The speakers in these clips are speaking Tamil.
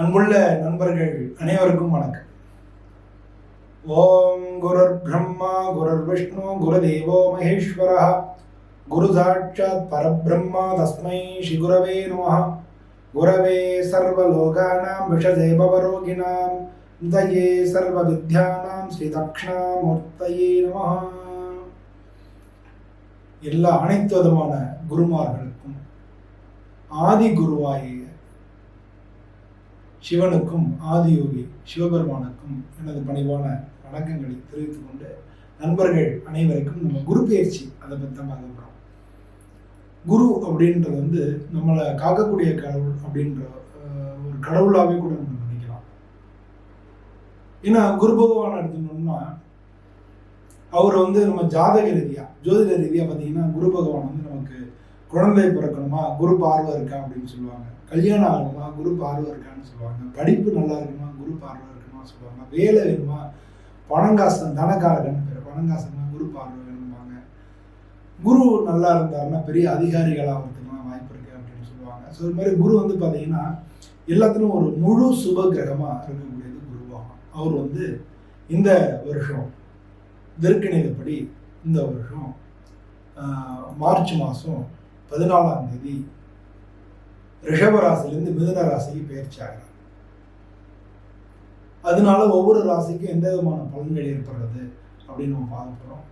அன்புள்ள நண்பர்கள் அனைவருக்கும் வணக்கம். ஓம் குருர் பிரம்மா குருர் விஷ்ணு குருதேவோ மகேஸ்வரः. குரு சாட்சாத் பரபிரம்மா தஸ்மை ஸ்ரீ குரவே நமः குரவே சர்வலோகானாம் விஷதே பவரோகிணாம் தயே சர்வ வித்யானாம் ஸ்ரீ தக்ஷணாமூர்த்தயே நம எல்லா அனைத்து விதமான குருமார்களுக்கும் ஆதி குருவாயே சிவனுக்கும் ஆதியோகி சிவபெருமானுக்கும் எனது பணிவான வணக்கங்களை தெரிவித்துக் கொண்டு நண்பர்கள் அனைவருக்கும் நம்ம குரு பயிற்சி அதை பத்தமாக போகிறோம் குரு அப்படின்றது வந்து நம்மளை காக்கக்கூடிய கடவுள் அப்படின்ற ஒரு கடவுளாகவே கூட நம்ம நினைக்கலாம். ஏன்னா குரு பகவான் எடுத்துக்கணும்னா அவர் வந்து நம்ம ஜாதக ரீதியா ஜோதிட ரீதியா பார்த்தீங்கன்னா குரு பகவான் வந்து நமக்கு குழந்தை பிறக்கணுமா குரு பார்வை இருக்கா அப்படின்னு சொல்லுவாங்க. கல்யாணம் ஆகணுமா? குரு பார்வை இருக்கான்னு சொல்லுவாங்க. படிப்பு நல்லா இருக்குமா? குரு பார்வை இருக்குமா? சொல்லுவாங்க. வேலை வேணுமா? பணங்காசன் தனக்காரகன் பேர். பணங்காசன்னா குரு பார்வை வேணும்பாங்க. குரு நல்லா இருந்தாருன்னா பெரிய அதிகாரிகளாக ஆகிறதுக்குலாம் வாய்ப்பு இருக்கு அப்படின்னு சொல்லுவாங்க. ஸோ இது மாதிரி குரு வந்து பார்த்தீங்கன்னா எல்லாத்துலையும் ஒரு முழு சுப கிரகமாக இருக்கக்கூடியது குருவாகும் அவர் வந்து இந்த வருஷம் தெற்கணிதப்படி இந்த வருஷம் மார்ச் மாதம் பதினாலாம் தேதி ரிஷப ராசியிலேருந்து மிதுன ராசிக்கு பயிற்சி ஆகிறார் அதனால ஒவ்வொரு ராசிக்கும் எந்த விதமான பலன்கள் ஏற்படுறது அப்படின்னு நம்ம பார்க்க போகிறோம்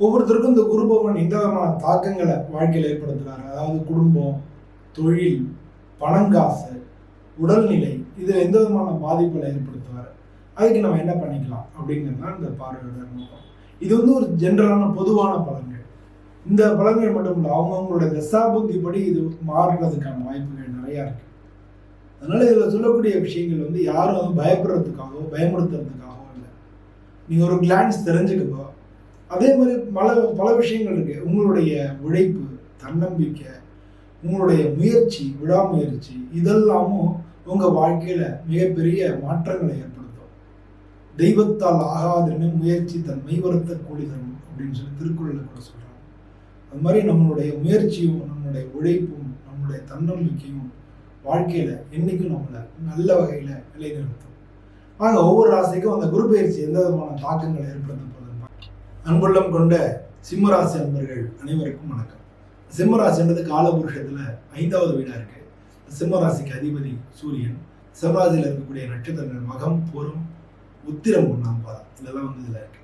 ஒவ்வொருத்தருக்கும் இந்த குரு பகவான் எந்த விதமான தாக்கங்களை வாழ்க்கையில் ஏற்படுத்துறாரு? அதாவது குடும்பம் தொழில் பணங்காசு உடல்நிலை இதில் எந்த விதமான பாதிப்புகளை ஏற்படுத்துவார்? அதுக்கு நம்ம என்ன பண்ணிக்கலாம் அப்படிங்கிறது தான் இந்த பார்வையோட நோக்கம். இது வந்து ஒரு ஜென்ரலான பொதுவான பலன். இந்த பலன்கள் மட்டும் இல்லை அவங்கவுங்களோட தசாபுத்தி படி இது மாறுறதுக்கான வாய்ப்புகள் நிறையா இருக்கு. அதனால இதில் சொல்லக்கூடிய விஷயங்கள் வந்து யாரும் வந்து பயப்படுறதுக்காகவோ பயமுறுத்துறதுக்காகவோ இல்லை. நீங்கள் ஒரு கிளான்ஸ் தெரிஞ்சுக்கப்போ அதே மாதிரி பல பல விஷயங்கள் இருக்கு. உங்களுடைய உழைப்பு தன்னம்பிக்கை உங்களுடைய முயற்சி விடாமுயற்சி இதெல்லாமும் உங்கள் வாழ்க்கையில் மிகப்பெரிய மாற்றங்களை ஏற்படுத்தும். தெய்வத்தால் ஆகாதுன்னு முயற்சி தன் மெய்வருத்த தரும் அப்படின்னு சொல்லி திருக்குறளில் கூட சொல்கிறாங்க அது மாதிரி நம்மளுடைய முயற்சியும் நம்மளுடைய உழைப்பும் நம்மளுடைய தன்னம்பிக்கையும் வாழ்க்கையில் என்றைக்கும் நம்மளை நல்ல வகையில் நிலைநிறுத்தும். ஆக ஒவ்வொரு ராசிக்கும் அந்த குரு பயிற்சி எந்த விதமான தாக்கங்களை ஏற்படுத்த போகுதுன்னு அன்புள்ளம் கொண்ட சிம்மராசி அன்பர்கள் அனைவருக்கும் வணக்கம். சிம்மராசின்றது காலபுருஷத்தில் ஐந்தாவது வீடாக இருக்கு. சிம்மராசிக்கு அதிபதி சூரியன் சிம்மராசியில் இருக்கக்கூடிய நட்சத்திரங்கள் மகம் பூரம் உத்திரம் ஒன்றாம் பாதம். இதெல்லாம் வந்து இதில் இருக்கு.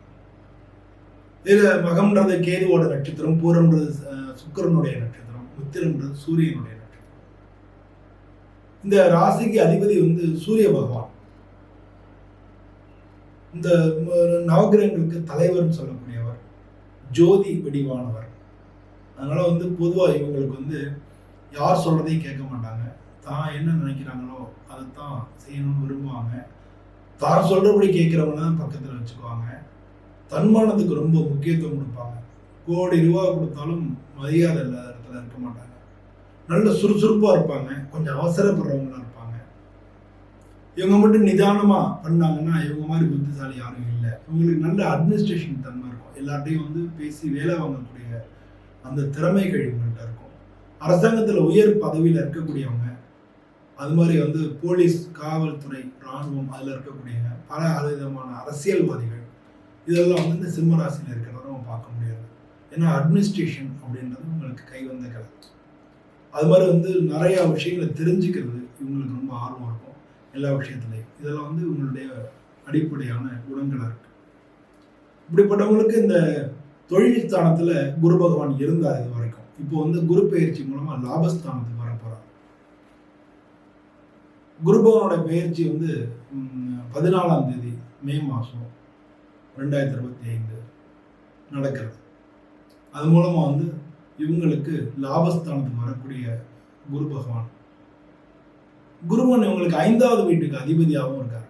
இதில் மகம்ன்றது கேதுவோட நட்சத்திரம் பூரம்ன்றது சுக்கரனுடைய சுக்கிரனுடைய நட்சத்திரம் உத்திரம்ன்றது சூரியனுடைய நட்சத்திரம். இந்த ராசிக்கு அதிபதி வந்து சூரிய பகவான். இந்த நவகிரகங்களுக்கு தலைவர்னு சொல்லக்கூடியவர் ஜோதி வடிவானவர். அதனால் வந்து பொதுவாக இவங்களுக்கு வந்து யார் சொல்கிறதையும் கேட்க மாட்டாங்க. தான் என்ன நினைக்கிறாங்களோ அதைத்தான் செய்யணும்னு விரும்புவாங்க. தான் சொல்கிறபடி கேட்குறவங்க தான் பக்கத்தில் வச்சுக்குவாங்க. தன்மானத்துக்கு ரொம்ப முக்கியத்துவம் கொடுப்பாங்க. கோடி ரூபா கொடுத்தாலும் மரியாதை இல்லாத இடத்துல இருக்க மாட்டாங்க. நல்ல சுறுசுறுப்பாக இருப்பாங்க. கொஞ்சம் அவசரப்படுறவங்களா இருப்பாங்க. இவங்க மட்டும் நிதானமாக பண்ணாங்கன்னா இவங்க மாதிரி புத்திசாலி யாரும் இல்லை. இவங்களுக்கு நல்ல அட்மினிஸ்ட்ரேஷன் தன்மை இருக்கும். எல்லார்ட்டையும் வந்து பேசி வேலை வாங்கக்கூடிய அந்த திறமைகள் இவங்கள்ட்ட இருக்கும். அரசாங்கத்தில் உயர் பதவியில் இருக்கக்கூடியவங்க அது மாதிரி வந்து போலீஸ் காவல்துறை இராணுவம் அதில் இருக்கக்கூடியவங்க பல விதமான அரசியல்வாதிகள் இதெல்லாம் வந்து இந்த சிம்ம ராசியில் இருக்கிறத நம்ம பார்க்க முடியாது. ஏன்னா அட்மினிஸ்ட்ரேஷன் அப்படின்றது உங்களுக்கு கை வந்த கலை அது மாதிரி வந்து நிறையா விஷயங்களை தெரிஞ்சுக்கிறது இவங்களுக்கு ரொம்ப ஆர்வம் இருக்கும். எல்லா விஷயத்துலையும். இதெல்லாம் வந்து இவங்களுடைய அடிப்படையான குணங்களாக இருக்கு. இப்படிப்பட்டவங்களுக்கு இந்த தொழில் ஸ்தானத்தில் குரு பகவான் இருந்தார் இது வரைக்கும். இப்போ வந்து குரு பயிற்சி மூலமாக லாபஸ்தானத்துக்கு வர போகிறார் குரு பகவானோட பயிற்சி வந்து பதினாலாம் தேதி மே மாதம் ரெண்டாயிரத்தி இருபத்தி ஐந்து நடக்கிறது. அது மூலமாக வந்து இவங்களுக்கு லாபஸ்தானத்துக்கு வரக்கூடிய குரு பகவான். குருவன் இவங்களுக்கு ஐந்தாவது வீட்டுக்கு அதிபதியாகவும் இருக்கார்.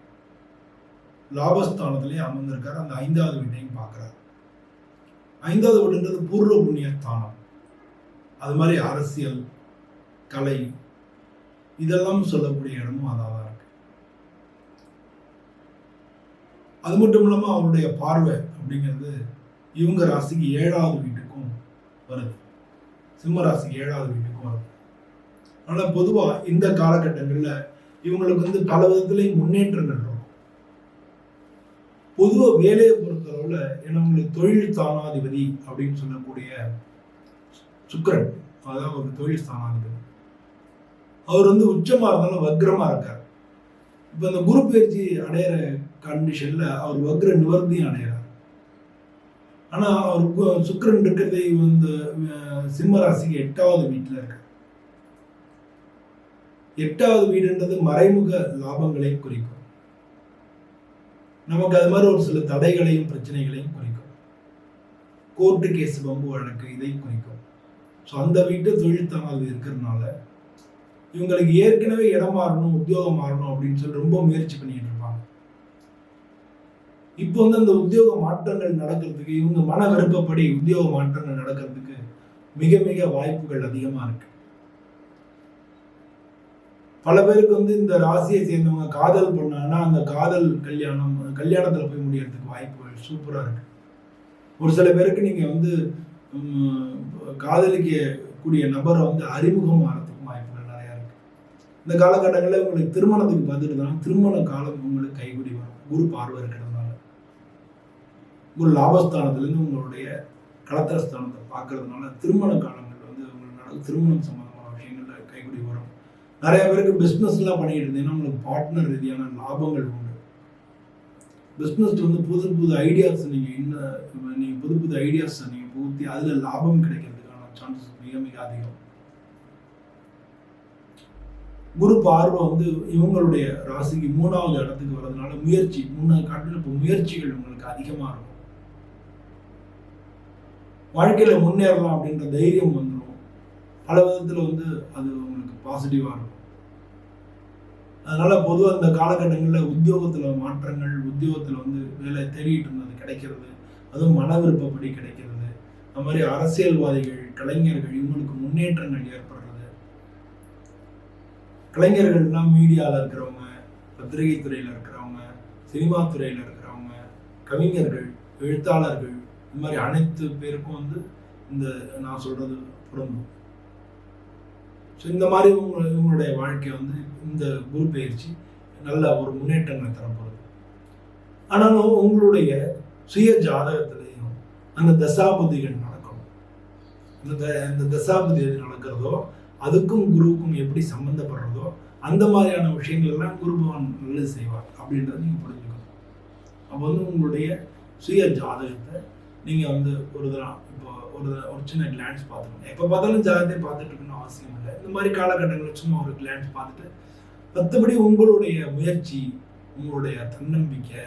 லாபஸ்தானத்திலேயே அமர்ந்திருக்கார். அந்த ஐந்தாவது வீட்டையும் பார்க்குறார். ஐந்தாவது வீடுன்றது பூர்வ புண்ணிய ஸ்தானம். அது மாதிரி அரசியல் கலை இதெல்லாம் சொல்லக்கூடிய இடமும் அதாவது தான் இருக்கு அது மட்டும் இல்லாமல் அவருடைய பார்வை அப்படிங்கிறது இவங்க ராசிக்கு ஏழாவது வீட்டுக்கும் வருது. சிம்ம ராசிக்கு ஏழாவது வீட்டுக்கும் வருது. ஆனால் பொதுவாக இந்த காலகட்டங்களில் இவங்களுக்கு வந்து பல விதத்துலேயும் முன்னேற்றங்கள் இருக்கும். பொதுவாக வேலையை பொறுத்தளவில் ஏன்னா உங்களுக்கு தொழில் ஸ்தானாதிபதி அப்படின்னு சொல்லக்கூடிய சுக்கரன் அதான் ஒரு தொழில் ஸ்தானாதிபதி. அவர் வந்து உச்சமாக இருந்தாலும் வக்ரமாக இருக்கார். இப்போ இந்த குரு பயிற்சி அடையிற கண்டிஷனில் அவர் வக்ர நிவர்த்தியும் அடைகிறார். ஆனால் அவர் சுக்கரன் இருக்கிறது இருக்கிறதே வந்து சிம்ம ராசிக்கு எட்டாவது வீட்டில் இருக்கார். எட்டாவது வீடுன்றது மறைமுக லாபங்களை குறிக்கும். நமக்கு அது மாதிரி ஒரு சில தடைகளையும் பிரச்சனைகளையும் குறிக்கும். கோர்ட்டு கேஸ் பம்பு வழக்கு இதை குறிக்கும். ஸோ அந்த வீட்டு தொழில் தனாது இருக்கிறதுனால இவங்களுக்கு ஏற்கனவே இடம் மாறணும் உத்தியோகம் மாறணும் அப்படின்னு சொல்லி ரொம்ப முயற்சி பண்ணிட்டு இப்போ வந்து அந்த உத்தியோக மாற்றங்கள் நடக்கிறதுக்கு இவங்க மன விருப்பப்படி உத்தியோக மாற்றங்கள் நடக்கிறதுக்கு மிக மிக வாய்ப்புகள் அதிகமா இருக்கு. பல பேருக்கு வந்து இந்த ராசியை சேர்ந்தவங்க காதல் பண்ணாங்கன்னா அந்த காதல் கல்யாணம் கல்யாணத்துல போய் முடியறதுக்கு வாய்ப்புகள் சூப்பரா இருக்கு. ஒரு சில பேருக்கு நீங்க வந்து உம், காதலிக்க கூடிய நபரை வந்து அறிமுகம் ஆகிறதுக்கும் வாய்ப்புகள் நிறையா இருக்கு. இந்த காலகட்டங்களில் உங்களுக்கு திருமணத்துக்கு பார்த்துட்டு தான் திருமண காலம் உங்களுக்கு கைகூடி வரும். குரு பார்வை இருக்கிறது ஒரு லாபஸ்தானத்துலேருந்து உங்களுடைய கலத்திரஸ்தானத்தை பார்க்கறதுனால திருமண காலங்கள் வந்து உங்களுக்கு நடக்கும். திருமணம் சம்மந்தமான விஷயங்கள்ல கைகூடி வரும். நிறைய பேருக்கு பிஸ்னஸ்லாம் பண்ணிக்கிட்டு இருந்தீங்கன்னா உங்களுக்கு பார்ட்னர் ரீதியான லாபங்கள் உண்டு. பிஸ்னஸ் வந்து புது புது ஐடியாஸ் நீங்கள் இன்னும் நீங்கள் புது புது ஐடியாஸ் நீங்கள் புகுத்தி அதில் லாபம் கிடைக்கிறதுக்கான சான்சஸ் மிக மிக அதிகம். குரு பார்வை வந்து இவங்களுடைய ராசிக்கு மூணாவது இடத்துக்கு வர்றதுனால முயற்சி மூணாவது காட்டில் இப்போ முயற்சிகள் உங்களுக்கு அதிகமாக இருக்கும். வாழ்க்கையில் முன்னேறலாம் அப்படின்ற தைரியம் வந்துடும் பல விதத்தில் வந்து அது உங்களுக்கு பாசிட்டிவாக இருக்கும். அதனால் பொதுவாக இந்த காலகட்டங்களில் உத்தியோகத்தில் மாற்றங்கள் உத்தியோகத்தில் வந்து வேலை தேடிட்டு இருந்தது கிடைக்கிறது. அதுவும் மன விருப்பப்படி கிடைக்கிறது. அது மாதிரி அரசியல்வாதிகள் கலைஞர்கள் இவங்களுக்கு முன்னேற்றங்கள் ஏற்படுறது. கலைஞர்கள்லாம் மீடியாவில் இருக்கிறவங்க பத்திரிகை துறையில் இருக்கிறவங்க சினிமா துறையில் இருக்கிறவங்க கவிஞர்கள் எழுத்தாளர்கள் இந்த மாதிரி அனைத்து பேருக்கும் வந்து இந்த நான் சொல்றது பொருந்தும். ஸோ இந்த மாதிரி உங்க இவங்களுடைய வாழ்க்கை வந்து இந்த குரு பயிற்சி நல்ல ஒரு முன்னேற்றங்களை தரப்படுது ஆனாலும் உங்களுடைய சுய ஜாதகத்திலையும் அந்த தசாபதிகள் நடக்கணும் அந்த த- அந்த தசாபதி எது நடக்கிறதோ அதுக்கும் குருவுக்கும் எப்படி சம்மந்தப்படுறதோ அந்த மாதிரியான விஷயங்கள் எல்லாம் குரு பகவான் நல்லது செய்வார் அப்படின்றத நீங்கள் புரிஞ்சுக்கணும். அப்போ வந்து உங்களுடைய சுய ஜாதகத்தை நீங்கள் வந்து ஒரு தரம் இப்போ ஒரு ஒரு சின்ன கிளான்ஸ் பார்த்துக்கணும். எப்போ பார்த்தாலும் ஜாதகத்தை பார்த்துட்டு இருக்கணும்னு அவசியம் இல்லை. இந்த மாதிரி காலகட்டங்களில் சும்மா ஒரு கிளான்ஸ் பார்த்துட்டு மற்றபடி உங்களுடைய முயற்சி உங்களுடைய தன்னம்பிக்கை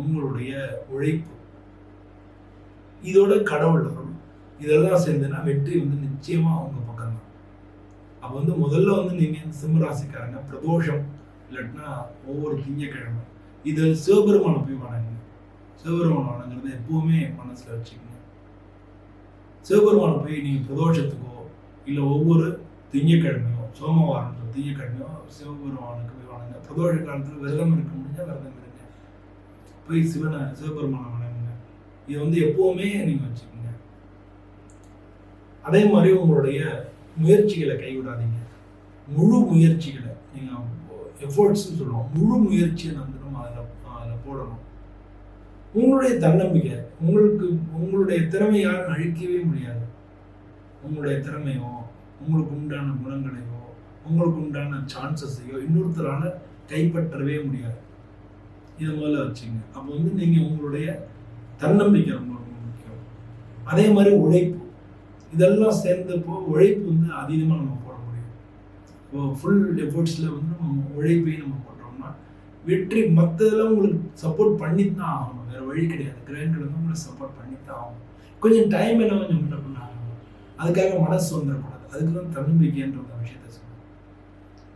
உங்களுடைய உழைப்பு இதோட கடவுள் அருள் இதெல்லாம் சேர்ந்துன்னா வெற்றி வந்து நிச்சயமா அவங்க பக்கம் தான். அப்போ வந்து முதல்ல வந்து நீங்க சிம்மராசிக்காரங்க பிரதோஷம் இல்லாட்டினா ஒவ்வொரு திங்கக்கிழமை. இது சிவபெருமானை போய் வணங்குங்க. சிவபெருமானை வணங்குறத எப்பவுமே மனசில் வச்சுக்கோங்க சிவபெருமானை போய் நீங்கள் பிரதோஷத்துக்கோ இல்லை ஒவ்வொரு திங்கக்கிழமையோ சோமவாரம் திங்கக்கிழமையோ சிவபெருமானுக்கு போய் வணங்க. பிரதோஷ காலத்தில் விரதம் இருக்க முடிஞ்சால் விரதம் இருங்க. போய் சிவனை சிவபெருமானை வணங்குங்க. இதை வந்து எப்பவுமே நீங்கள் வச்சுக்கோங்க. அதே மாதிரி உங்களுடைய முயற்சிகளை கைவிடாதீங்க. முழு முயற்சிகளை நீங்கள் எஃபோர்ட்ஸ்னு சொல்லுவோம். முழு முயற்சியை நம்ம அதில் அதில் போடணும். உங்களுடைய தன்னம்பிக்கை உங்களுக்கு உங்களுடைய திறமை யாரும் அழிக்கவே முடியாது. உங்களுடைய திறமையோ உங்களுக்கு உண்டான குணங்களையோ உங்களுக்கு உண்டான சான்சஸையோ இன்னொருத்தரால் கைப்பற்றவே முடியாது. இதை முதல்ல வச்சுங்க. அப்போ வந்து நீங்கள் உங்களுடைய தன்னம்பிக்கை ரொம்ப ரொம்ப முக்கியம். அதே மாதிரி உழைப்பு. இதெல்லாம் சேர்ந்தப்போ உழைப்பு வந்து அதிகமாக நம்ம போட முடியும். இப்போ ஃபுல் எஃபர்ட்ஸில் வந்து நம்ம உழைப்பையும் நம்ம போட்டோம்னா வெற்றி மற்றதெல்லாம் உங்களுக்கு சப்போர்ட் பண்ணி தான் ஆகணும். வேற வழி கிடையாது. கிரகங்கள் வந்து உங்களுக்கு சப்போர்ட் பண்ணி தான் ஆகணும். கொஞ்சம் டைம் என்ன கொஞ்சம் முன்ன பண்ண ஆகணும். அதுக்காக மனசு வந்துடக்கூடாது அதுக்கு தான் தன்னம்பிக்கைன்ற ஒரு விஷயத்த சொல்லுவேன்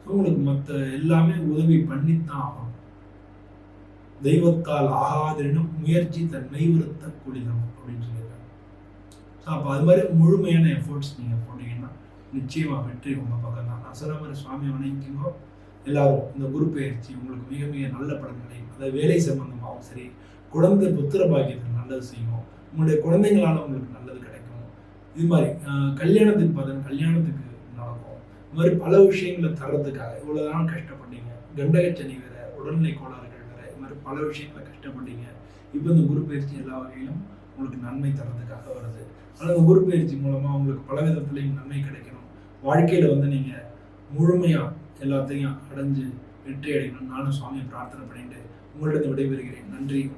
ஸோ உங்களுக்கு மற்ற எல்லாமே உதவி பண்ணித்தான் ஆகணும். தெய்வத்தால் ஆகாதெனும் முயற்சி தன் மெய்வருத்த குளிதம் அப்படின்னு சொல்லியிருக்காங்க. ஸோ அப்போ அது மாதிரி முழுமையான எஃபோர்ட்ஸ் நீங்கள் போட்டீங்கன்னா நிச்சயமாக வெற்றி உங்கள் பக்கம் தான் நான் சொன்ன மாதிரி சுவாமி வணங்கிக்கோ எல்லாரும் இந்த குரு பயிற்சி உங்களுக்கு மிக மிக நல்ல பலன்களையும் அதாவது வேலை சம்பந்தமாகவும் சரி குழந்தை புத்திர பாக்கியத்துக்கு நல்லது செய்யும். உங்களுடைய குழந்தைங்களால உங்களுக்கு நல்லது கிடைக்கும். இது மாதிரி கல்யாணத்துக்கு பார்த்தீங்கன்னா கல்யாணத்துக்கு நடக்கும். இது மாதிரி பல விஷயங்களை தர்றதுக்காக இவ்வளோ நாள் கஷ்டப்பட்டீங்க. கண்டகச்சனி வேற உடல்நிலை கோளாறுகள் வேற இது மாதிரி பல விஷயங்களை கஷ்டப்பட்டீங்க. இப்போ இந்த குரு பயிற்சி எல்லா வகையிலும் உங்களுக்கு நன்மை தர்றதுக்காக வருது. ஆனால் இந்த குரு பயிற்சி மூலமாக உங்களுக்கு பல விதத்துலையும் நன்மை கிடைக்கணும். வாழ்க்கையில் வந்து நீங்கள் முழுமையாக எல்லாத்தையும் அடைஞ்சு வெற்றி அடையணும் நானும் சுவாமியை பிரார்த்தனை பண்ணிட்டு உங்கள்கிட்ட விடைபெறுகிறேன். நன்றி.